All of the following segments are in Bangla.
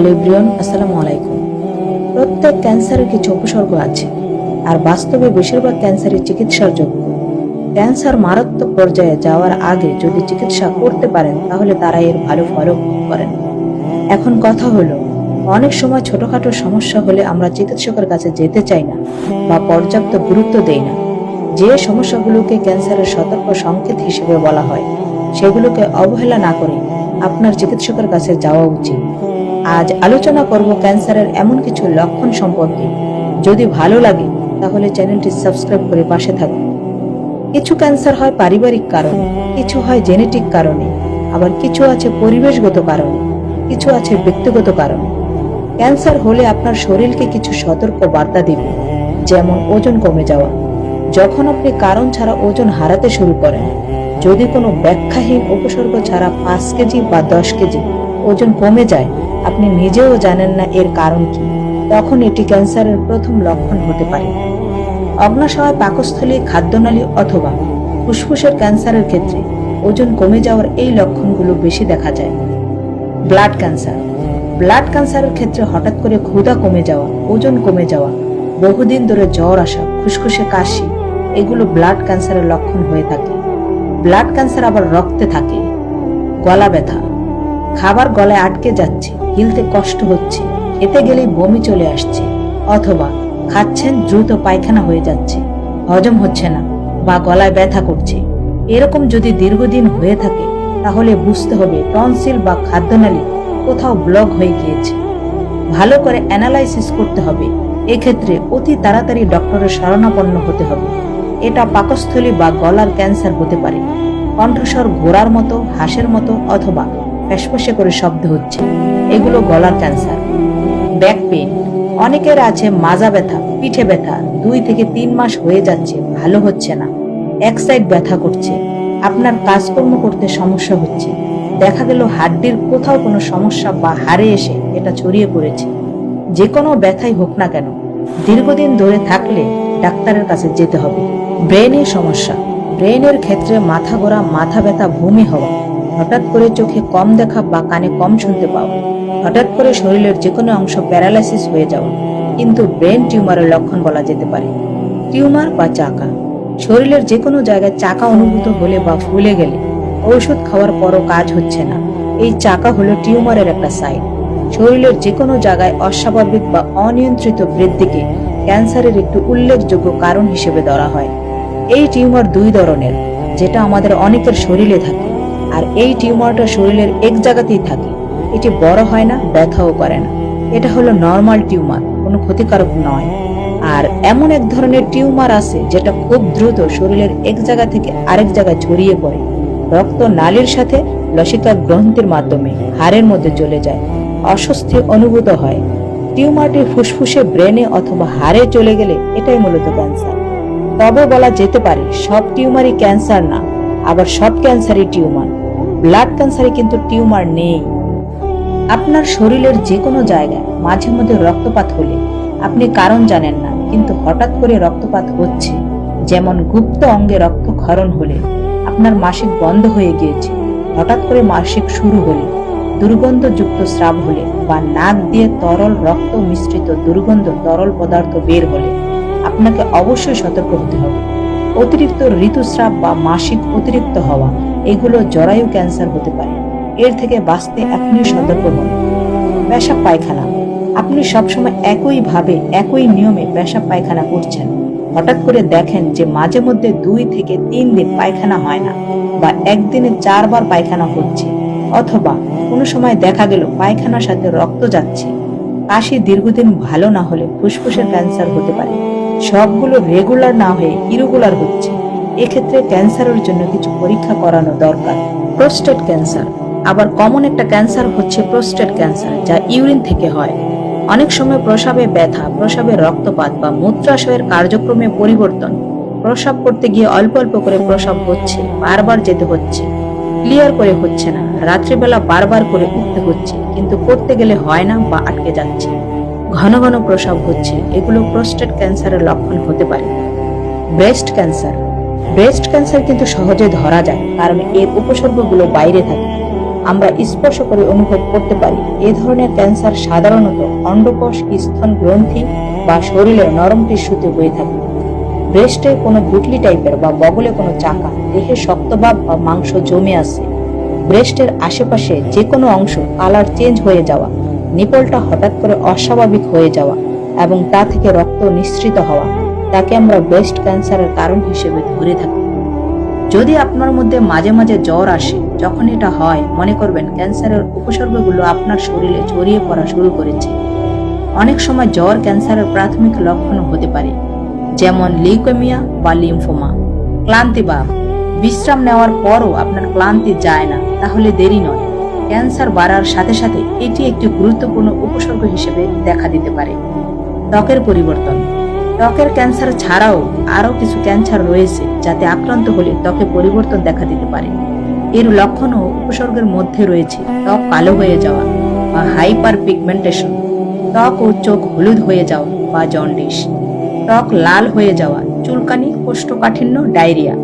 হ্যালো ব্রিয়ন আসসালামু আলাইকুম। প্রত্যেক ক্যান্সারের কিছু উপসর্গ আছে, আর বাস্তবে বেশিরভাগ ক্যান্সারের চিকিৎসার যোগ্য। ক্যান্সার মারাত্মক পর্যায়ে যাওয়ার আগে যদি চিকিৎসা করতে পারেন, তাহলে তারা এর ভালো ফলও করেন। এখন কথা হলো, অনেক সময় ছোটখাটো সমস্যা হলে আমরা চিকিৎসকের কাছে যেতে চাই না, বা পর্যাপ্ত গুরুত্ব দেই না। যে সমস্যাগুলোকে ক্যান্সারের সতর্ক সংকেত হিসেবে বলা হয়, সেগুলোকে অবহেলা না করে আপনার চিকিৎসকের কাছে যাওয়া উচিত। আজ আলোচনা করব ক্যান্সারের এমন কিছু লক্ষণ সম্পর্কে। যদি ভালো লাগে, তাহলে চ্যানেলটি সাবস্ক্রাইব করে পাশে থাকুন। কিছু ক্যান্সার হয় পারিবারিক কারণে, কিছু হয় জেনেটিক কারণে, আবার কিছু আছে পরিবেশগত কারণে, কিছু আছে ব্যক্তিগত কারণে। ক্যান্সার হলে আপনার শরীরকে কিছু সতর্ক বার্তা দিবে, যেমন ওজন কমে যাওয়া। যখন আপনি কারণ ছাড়া ওজন হারাতে শুরু করেন, যদি কোনো ব্যাখ্যাহীন উপসর্গ ছাড়া পাঁচ কেজি বা দশ কেজি ওজন কমে যায় আপনি নিজেও জানেন না এর কারণ কি। তখন এটি ক্যান্সারের প্রথম লক্ষণ হতে পারে। অগ্নাশয়, পাকস্থলী, খাদ্যনালী অথবা ফুসফুসের ক্যান্সারের ক্ষেত্রে ওজন কমে যাওয়ার এই লক্ষণগুলো বেশি দেখা যায়। Blood cancer. ব্লাড ক্যান্সারের ক্ষেত্রে হঠাৎ করে ক্ষুধা কমে যাওয়া, ওজন কমে যাওয়া, বহুদিন ধরে জ্বর আসা, খুসখুসে কাশি, এগুলো ব্লাড ক্যান্সারের লক্ষণ হয়ে থাকে। ব্লাড ক্যান্সার আবার রক্তে থাকে। গলা ব্যথা। খাবার গলায় আটকে যাচ্ছে গিলতে কষ্ট হচ্ছে। খেতে গেলেই বমি চলে আসছে, অথবা খাচ্ছেন দ্রুত পায়খানা হয়ে যাচ্ছে। হজম হচ্ছে না, বা গলায় ব্যথা করছে। এরকম যদি দীর্ঘদিন হয়ে থাকে, তাহলে বুঝতে হবে টনসিল বা খাদ্যনালী কোথাও ব্লক হয়ে গিয়েছে। ভালো করে অ্যানালাইসিস করতে হবে। এক্ষেত্রে অতি তাড়াতাড়ি ডক্টরের শরণাপন্ন হতে হবে। এটা পাকস্থলী বা গলার ক্যান্সার হতে পারে। কণ্ঠস্বর ঘোড়ার মতো, হাঁসের মতো, অথবা ফ্যাসফসে করে শব্দ হচ্ছে। এগুলো গলার ক্যান্সার ব্যাক পেইন অনেকের আছে মাজা ব্যথা, পিঠে ব্যথা। দুই থেকে তিন মাস হয়ে যাচ্ছে, ভালো হচ্ছে না। এক সাইড ব্যথা করছে। আপনার কাজকর্ম করতে সমস্যা হচ্ছে। দেখা গেল হাড্ডির কোথাও কোনো সমস্যা বা হারে এসে এটা ছড়িয়ে পড়েছে। যে কোনো ব্যথাই হোক না কেন। দীর্ঘদিন ধরে থাকলে ডাক্তারের কাছে যেতে হবে। ব্রেনের সমস্যা। ব্রেনের ক্ষেত্রে মাথা ঘোরা, মাথা ব্যথা, বমি হওয়া। হঠাৎ করে চোখে কম দেখা বা কানে কম শুনতে পাওয়া হঠাৎ করে শরীরের যে কোনো অংশ প্যারালাইসিস হয়ে যাওয়া কিন্তু ব্রেন টিউমারের লক্ষণ বলা যেতে পারে। টিউমার বা চাকা। শরীরের যে কোনো জায়গায় চাকা অনুভূত হলে বা ফুলে গেলে ঔষধ খাওয়ার পরও কাজ হচ্ছে না। এই চাকা হলো টিউমারের একটা সাইড। শরীরের যে কোনো জায়গায় অস্বাভাবিক বা অনিয়ন্ত্রিত বৃদ্ধিকে ক্যান্সারের একটি উল্লেখযোগ্য কারণ হিসেবে ধরা হয়। এই টিউমার দুই ধরনের, যেটা আমাদের অনেকের শরীরে থাকে। আর এই টিউমারটা শরীরের এক জায়গাতেই থাকে। এটি বড় হয় না, ব্যথাও করে না। এটা হলো নর্মাল টিউমার, কোনো ক্ষতিকারক নয়। আর এমন এক ধরনের টিউমার আছে যেটা খুব দ্রুত শরীরের এক জায়গা থেকে আরেক জায়গায় ছড়িয়ে পড়ে। রক্ত নালীর সাথে লসিকা গ্রন্থির মাধ্যমে হাড়ের মধ্যে চলে যায়, অস্বস্তি অনুভূত হয়। টিউমারটি ফুসফুসে ব্রেনে অথবা হাড়ে চলে গেলে এটাই মূলত ক্যান্সার। তবে বলা যেতে পারে সব টিউমারই ক্যান্সার না, আবার সব ক্যান্সারই টিউমার। ব্লাড ক্যান্সারে কিন্তু টিউমার নেই। আপনার শরীরের যে কোনো জায়গায় মাঝে মধ্যে রক্তপাত হলে আপনি কারণ জানেন না, কিন্তু হঠাৎ করে রক্তপাত হচ্ছে। যেমন গুপ্ত অঙ্গে রক্তক্ষরণ হলে, আপনার মাসিক বন্ধ হয়ে গিয়েছে। হঠাৎ করে মাসিক শুরু হলে, দুর্গন্ধযুক্ত স্রাব হলে বা নাক দিয়ে তরল রক্ত মিশ্রিত দুর্গন্ধ তরল পদার্থ বের হলে, আপনাকে অবশ্যই সতর্ক হতে হবে। অতিরিক্ত ঋতুস্রাব বা মাসিক অতিরিক্ত হওয়া, এগুলো জরায়ু ক্যান্সার হতে পারে। এর থেকে বাঁচতে আপনি সতর্ক হন। পেশাব পায়খানা। আপনি সবসময় একই ভাবে একই নিয়মে পেশাব পায়খানা করছেন। হঠাৎ করে দেখেন যে মাঝে মধ্যে দুই থেকে তিন দিন পায়খানা হয় না বা একদিনে চারবার পায়খানা হচ্ছে। অথবা কোনো সময় দেখা গেল পায়খানার সাথে রক্ত যাচ্ছে। কাশি দীর্ঘদিন ভালো না হলে ফুসফুসের ক্যান্সার হতে পারে। সবগুলো রেগুলার না হয়ে ইরেগুলার হচ্ছে। এক্ষেত্রে ক্যান্সারের জন্য কিছু পরীক্ষা করানো দরকার। প্রোস্টেট ক্যান্সার আবার কমন একটা ক্যান্সার হচ্ছে প্রোস্টেট ক্যান্সার যা ইউরিন থেকে হয়। অনেক সময় প্রসাবে ব্যথা, প্রসাবে রক্তপাত বা মূত্রাশয়ের কার্যক্রমে পরিবর্তন। প্রসাব করতে গিয়ে অল্প অল্প করে প্রসাব হচ্ছে, বারবার যেতে হচ্ছে। ক্লিয়ার করে হচ্ছে না, রাত্রিবেলা বারবার করে উঠতে হচ্ছে, কিন্তু করতে গেলে হয় না বা আটকে যাচ্ছে। ঘন ঘন প্রসাব হচ্ছে। এগুলো প্রোস্টেট ক্যান্সারের লক্ষণ হতে পারে। ব্রেস্ট ক্যান্সার ব্রেস্ট ক্যান্সার কিন্তু সহজে ধরা যায়, কারণ এর উপসর্গগুলো বাইরে থাকে। আমরা স্পর্শ করে অনুভব করতে পারি। এ ধরনের ক্যান্সার সাধারণত অন্ডকোষ, স্তন গ্রন্থি বা শরীরের নরম টিস্যুতে হয়ে থাকে। ব্রেস্টে কোনো গুটলি টাইপের বা বগলে কোনো চাকা, দেহে শক্তভাব বা মাংস জমে আছে ব্রেস্টের আশেপাশে যে কোনো অংশ কালার চেঞ্জ হয়ে যাওয়া নিপলটা হঠাৎ করে অস্বাভাবিক হয়ে যাওয়া এবং তা থেকে রক্ত নিঃসৃত হওয়া, তাকে আমরা ব্রেস্ট ক্যান্সারের কারণ হিসেবে ধরে থাকি। যদি আপনার মধ্যে মাঝে মাঝে জ্বর আসে, যখন এটা হয়, মনে করবেন ক্যান্সারের উপসর্গগুলো আপনার শরীরে ছড়িয়ে পড়া শুরু করেছে। অনেক সময় জ্বর ক্যান্সারের প্রাথমিক লক্ষণ হতে পারে, যেমন লিউকেমিয়া বা লিম্ফোমা। ক্লান্তি বা বিশ্রাম নেওয়ার পরও আপনার ক্লান্তি যায় না, তাহলে দেরি নয়। ক্যান্সার বাড়ার সাথে সাথে এটি একটি গুরুত্বপূর্ণ উপসর্গ হিসেবে দেখা দিতে পারে। ত্বকের পরিবর্তন। ত্বকের ক্যান্সার ছাড়াও আরও কিছু ক্যান্সার রয়েছে যাতে আক্রান্ত হলে ত্বকে পরিবর্তন দেখা দিতে পারে। এর লক্ষণ ও উপসর্গের মধ্যে রয়েছে। ত্বক কালো হয়ে যাওয়া বা হাইপার পিগমেন্টেশন ত্বক ও চোখ হলুদ হয়ে যাওয়া বা জন্ডিস। ত্বক লাল হয়ে যাওয়া চুলকানি কোষ্ঠকাঠিন্য, ডায়রিয়া।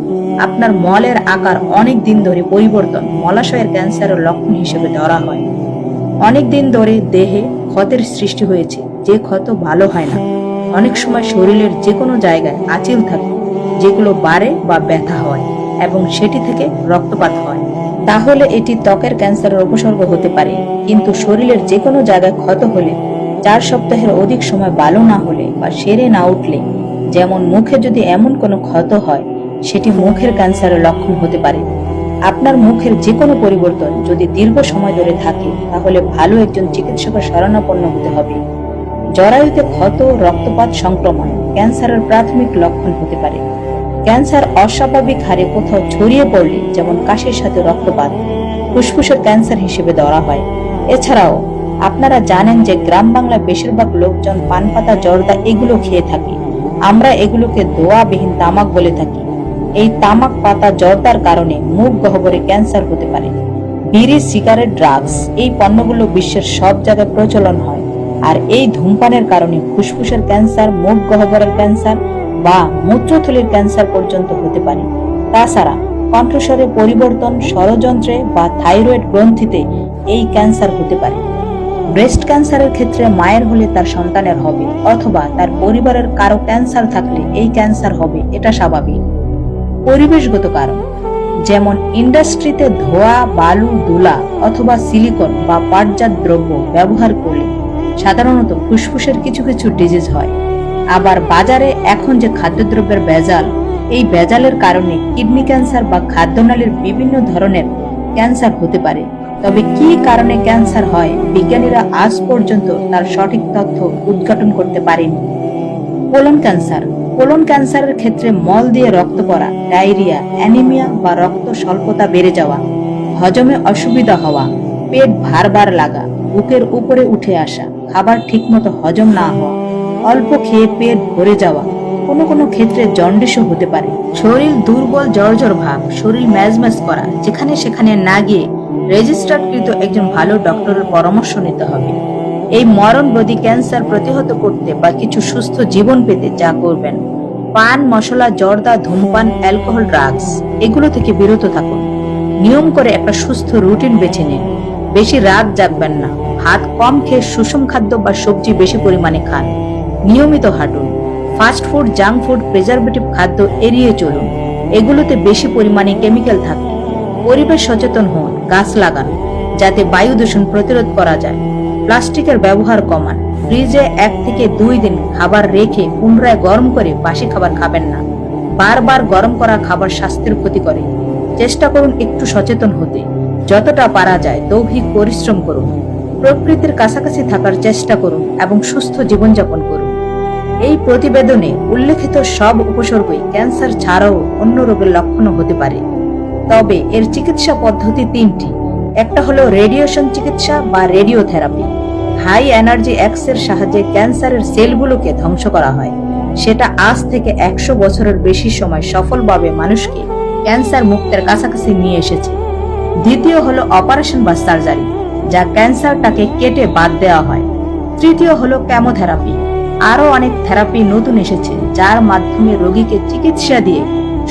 আপনার মলের আকার অনেক দিন ধরে পরিবর্তন, মলাশয়ের ক্যান্সারের লক্ষণ হিসেবে ধরা হয়। অনেক দিন ধরে দেহে ক্ষতের সৃষ্টি হয়েছে, যে ক্ষত ভালো হয় না। অনেক সময় শরীরের যে কোনো জায়গায় আঁচিল থাকে, যেগুলো বাড়ে বা ব্যথা হয় এবং সেটি থেকে রক্তপাত হয়। তাহলে এটি ত্বকের ক্যান্সারের উপসর্গ হতে পারে, কিন্তু শরীরের যে কোনো জায়গায় ক্ষত হলে, চার সপ্তাহের অধিক সময় ভালো না হলে বা সেরে না উঠলে যেমন মুখে যদি এমন কোনো ক্ষত হয়, সেটি মুখের ক্যান্সারের লক্ষণ হতে পারে। আপনার মুখের যে কোনো পরিবর্তন যদি দীর্ঘ সময় ধরে থাকে, তাহলে ভালো একজন চিকিৎসকের শরণাপন্ন হতে হবে। জরায়ুতে ক্ষত, রক্তপাত সংক্রমণ ক্যান্সারের প্রাথমিক লক্ষণ হতে পারে। ক্যান্সার অস্বাভাবিক হারে কোথাও ছড়িয়ে পড়লে, যেমন কাশির সাথে রক্তপাত, ফুসফুসের ক্যান্সার হিসেবে ধরা হয়। এছাড়াও, আপনারা জানেন যে গ্রাম বাংলার বেশিরভাগ লোকজন পান পাতা জর্দা এগুলো খেয়ে থাকে। আমরা এগুলোকে দোয়াবিহীন তামাক বলে থাকি। এই তামাক পাতা জর্দার কারণে মুখ গহ্বরে ক্যান্সার হতে পারে। বিড়ি, সিগারেট, ড্রাগস, এই পণ্যগুলো বিশ্বের সব জায়গায় প্রচলন হয়। আর এই ধূমপানের কারণে ফুসফুসের ক্যান্সার, মুখ গহ্বরের ক্যান্সার বা মূত্রথলির ক্যান্সার পর্যন্ত হতে পারে। তাছাড়া কণ্ঠস্বরে পরিবর্তন ষড়যন্ত্রে বা থাইরয়েড গ্রন্থিতে এই ক্যান্সার হতে পারে। ব্রেস্ট ক্যান্সারের ক্ষেত্রে মায়ের হলে তার সন্তানের হবে, অথবা তার পরিবারের কারও ক্যান্সার থাকলে এই ক্যান্সার হবে, এটা স্বাভাবিক। পরিবেশগত কারণ, যেমন ইন্ডাস্ট্রিতে ধোয়া, বালু, দুলা, অথবা সিলিকন বা পাটজাত দ্রব্য ব্যবহার করলে সাধারণত ফুসফুসের কিছু কিছু ডিজিজ হয়। আবার বাজারে এখন যে খাদ্যদ্রব্যের ভেজাল, এই ভেজালের কারণে কিডনি ক্যান্সার বা খাদ্যনালীর বিভিন্ন ধরনের ক্যান্সার হতে পারে। তবে কি কারণে ক্যান্সার হয়, বিজ্ঞানীরা আজ পর্যন্ত তার সঠিক তথ্য উদ্ঘাটন করতে পারেনি। Colon cancer. কোলন ক্যান্সারের ক্ষেত্রে মল দিয়ে রক্ত পড়া, ডায়রিয়া, অ্যানিমিয়া বা রক্ত স্বল্পতা বেড়ে যাওয়া, হজমে অসুবিধা হওয়া, পেট ভারবার লাগা, বুকের উপরে উঠে আসা, খাবার ঠিকমতো হজম না হওয়া, অল্প খেয়ে পেট ভরে যাওয়া কোনো কোনো ক্ষেত্রে জন্ডিসও হতে পারে। শরীর দুর্বল জর্জর ভাব, শরীর ম্যাজম্যাজ করা, যেখানে সেখানে না গিয়ে রেজিস্টার্ডকৃত একজন ভালো ডক্টরের পরামর্শ নিতে হবে। এই মরণ মরণব্রোধী ক্যান্সার প্রতিহত করতে বা কিছু সুস্থ জীবন পেতে যা করবেন। পান, মশলা, জর্দা, ধূমপান, অ্যালকোহল, ড্রাগস, এগুলো থেকে বিরত থাকুন। নিয়ম করে একটা সুস্থ রুটিন বেছে নিন। বেশি রাত জাগবেন না। ভাত কম খেয়ে সুষম খাদ্য বা সবজি বেশি পরিমাণে খান। নিয়মিত হাঁটুন। Fast food, junk food, preservative খাদ্য এড়িয়ে চলুন। এগুলোতে বেশি পরিমাণে কেমিক্যাল থাকে। পরিবেশ সচেতন হন, গাছ লাগান, যাতে বায়ু দূষণ প্রতিরোধ করা যায়। প্লাস্টিকের ব্যবহার কমান। ফ্রিজে এক থেকে দুই দিন খাবার রেখে পুনরায় গরম করে বাসি খাবার খাবেন না। বারবার গরম করা খাবার স্বাস্থ্যের ক্ষতি করে। চেষ্টা করুন একটু সচেতন হতে। যতটা পারা যায় দৌহিক পরিশ্রম করুন। প্রকৃতির কাছাকাছি থাকার চেষ্টা করুন এবং সুস্থ জীবনযাপন করুন। এই প্রতিবেদনে উল্লেখিত সব উপসর্গই ক্যান্সার ছাড়াও অন্য রোগের লক্ষণও হতে পারে। তবে এর চিকিৎসা পদ্ধতি তিনটি। একটা হলো রেডিয়েশন চিকিৎসা বা রেডিওথেরাপি। হাই এনার্জি এক্সের সাহায্যে ক্যান্সারের সেলগুলোকে ধ্বংস করা হয়। সেটা আজ থেকে একশো বছরের বেশি সময় সফলভাবে মানুষকে ক্যান্সার মুক্তের কাছাকাছি নিয়ে এসেছে। দ্বিতীয় হলো অপারেশন বা সার্জারি, যা ক্যান্সারটাকে কেটে বাদ দেওয়া হয়। তৃতীয় হলো কেমোথেরাপি আরও অনেক থেরাপি নতুন এসেছে, যার মাধ্যমে রোগীকে চিকিৎসা দিয়ে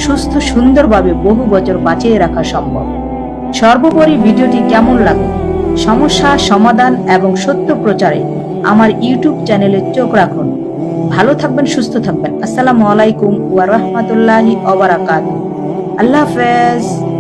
সুস্থ, সুন্দরভাবে বহু বছর বাঁচিয়ে রাখা সম্ভব। সর্বোপরি ভিডিওটি কেমন লাগল? সমস্যা, সমাধান এবং সত্য প্রচারে আমার ইউটিউব চ্যানেলে চোখ রাখুন। ভালো থাকবেন, সুস্থ থাকবেন। আসসালামু আলাইকুম ওয়া রাহমাতুল্লাহি ওয়া বারাকাতুহু। আল্লাহ হাফেজ।